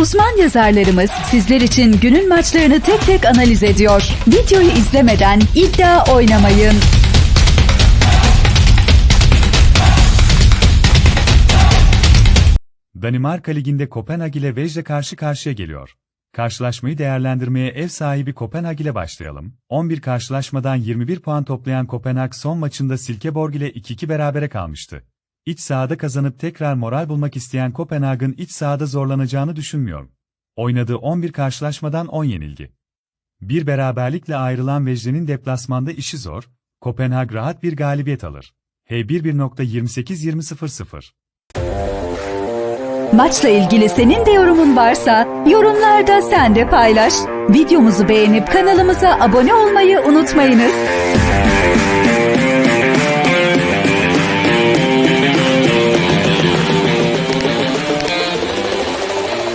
Uzman yazarlarımız sizler için günün maçlarını tek tek analiz ediyor. Videoyu izlemeden iddia oynamayın. Danimarka Ligi'nde Kopenhag ile Vejle karşı karşıya geliyor. Karşılaşmayı değerlendirmeye ev sahibi Kopenhag ile başlayalım. 11 karşılaşmadan 21 puan toplayan Kopenhag son maçında Silkeborg ile 2-2 berabere kalmıştı. İç sahada kazanıp tekrar moral bulmak isteyen Kopenhag'ın iç sahada zorlanacağını düşünmüyorum. Oynadığı 11 karşılaşmadan 10 yenilgi. Bir beraberlikle ayrılan Vejle'nin deplasmanda işi zor, Kopenhag rahat bir galibiyet alır. H11.28-20.00 Maçla ilgili senin de yorumun varsa yorumlarda sen de paylaş. Videomuzu beğenip kanalımıza abone olmayı unutmayınız.